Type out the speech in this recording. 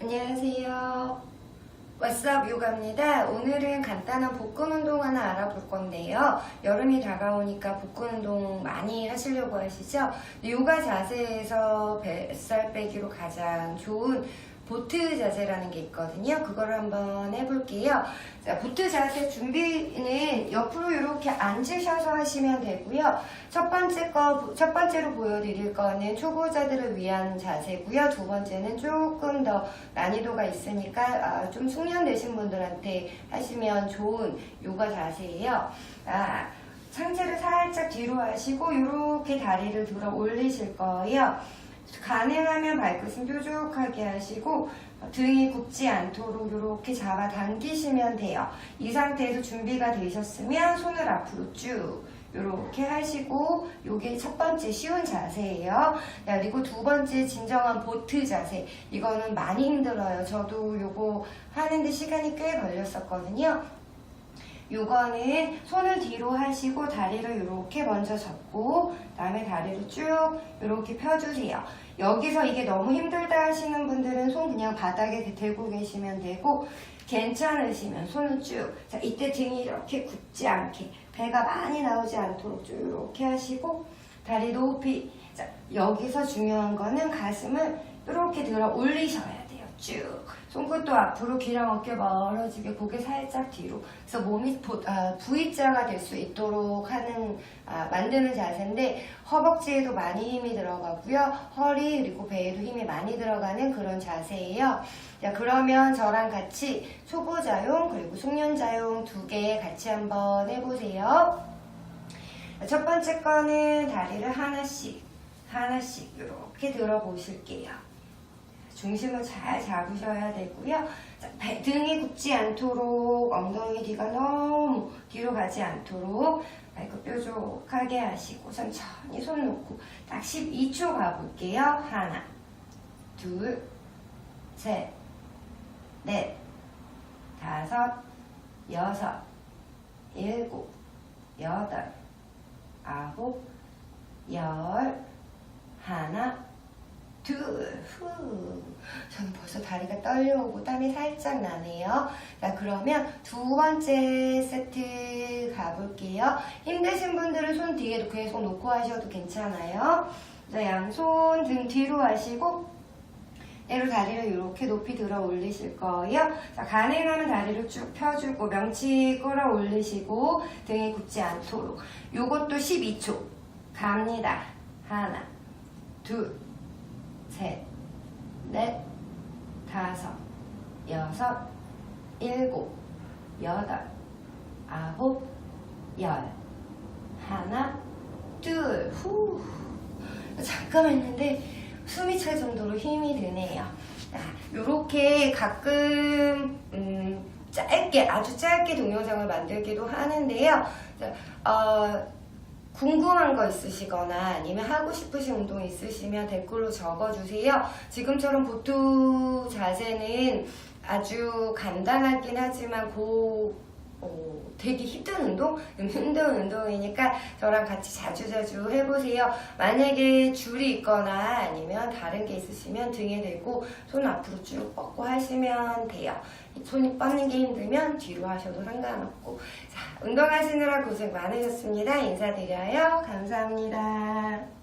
안녕하세요. 왓썹 요가입니다. 오늘은 간단한 복근 운동 하나 알아볼 건데요. 여름이 다가오니까 복근 운동 많이 하시려고 하시죠? 요가 자세에서 뱃살 빼기로 가장 좋은 보트 자세라는 게 있거든요. 그걸 한번 해볼게요. 자, 보트 자세 준비는 옆으로 이렇게 앉으셔서 하시면 되고요. 첫 번째 거, 첫 번째로 보여드릴 거는 초보자들을 위한 자세고요. 두 번째는 조금 더 난이도가 있으니까 아, 좀 숙련되신 분들한테 하시면 좋은 요가 자세예요. 아, 상체를 살짝 뒤로 하시고 이렇게 다리를 들어 올리실 거예요. 가능하면 발끝은 뾰족하게 하시고 등이 굽지 않도록 이렇게 잡아 당기시면 돼요. 이 상태에서 준비가 되셨으면 손을 앞으로 쭉 이렇게 하시고 이게 첫 번째 쉬운 자세예요. 자, 그리고 두 번째 진정한 보트 자세. 이거는 많이 힘들어요. 저도 요거 하는데 시간이 꽤 걸렸었거든요. 요거는 손을 뒤로 하시고 다리를 이렇게 먼저 접고 그다음에 다리를 쭉 이렇게 펴주세요. 여기서 이게 너무 힘들다 하시는 분들은 손 그냥 바닥에 대고 계시면 되고 괜찮으시면 손은 쭉. 자, 이때 등이 이렇게 굳지 않게 배가 많이 나오지 않도록 쭉 이렇게 하시고 다리 높이. 자, 여기서 중요한 거는 가슴을 이렇게 들어 올리셔야 돼요. 쭉. 손끝도 앞으로 귀랑 어깨 멀어지게 고개 살짝 뒤로. 그래서 몸이 보- 아, V자가 될 수 있도록 하는 아, 만드는 자세인데 허벅지에도 많이 힘이 들어가고요. 허리 그리고 배에도 힘이 많이 들어가는 그런 자세예요. 자 그러면 저랑 같이 초보자용 그리고 숙련자용 두 개 같이 한번 해보세요. 첫 번째 거는 다리를 하나씩 하나씩 이렇게 들어 보실게요. 중심을 잘 잡으셔야 되고요. 자, 배- 등이 굽지 않도록 엉덩이 뒤가 너무 뒤로 가지 않도록 발끝 뾰족하게 하시고 천천히 손 놓고 딱 12초 가볼게요. 하나, 둘, 셋, 넷, 다섯, 여섯, 일곱, 여덟, 아홉, 열, 하나, 둘, 후. 저는 벌써 다리가 떨려오고 땀이 살짝 나네요. 자, 그러면 두 번째 세트 가볼게요. 힘드신 분들은 손 뒤에도 계속 놓고 하셔도 괜찮아요. 자, 양손 등 뒤로 하시고, 얘로 다리를 이렇게 높이 들어 올리실 거예요. 자, 가능하면 다리를 쭉 펴주고, 명치 끌어 올리시고, 등이 굽지 않도록. 요것도 12초. 갑니다. 하나, 둘, 셋, 넷, 다섯, 여섯, 일곱, 여덟, 아홉, 열. 하나, 둘, 후. 잠깐 했는데 숨이 찰 정도로 힘이 드네요. 자, 요렇게 가끔, 음, 짧게, 아주 짧게 동영상을 만들기도 하는데요. 자, 어, 궁금한 거 있으시거나 아니면 하고 싶으신 운동 있으시면 댓글로 적어주세요. 지금처럼 보트 자세는 아주 간단하긴 하지만 고, 어, 되게 힘든 운동? 음, 힘든 운동이니까 저랑 같이 자주 자주 해보세요. 만약에 줄이 있거나 아니면 다른 게 있으시면 등에 대고 손 앞으로 쭉 뻗고 하시면 돼요. 손이 뻗는 게 힘들면 뒤로 하셔도 상관없고. 자, 운동하시느라 고생 많으셨습니다. 인사드려요. 감사합니다.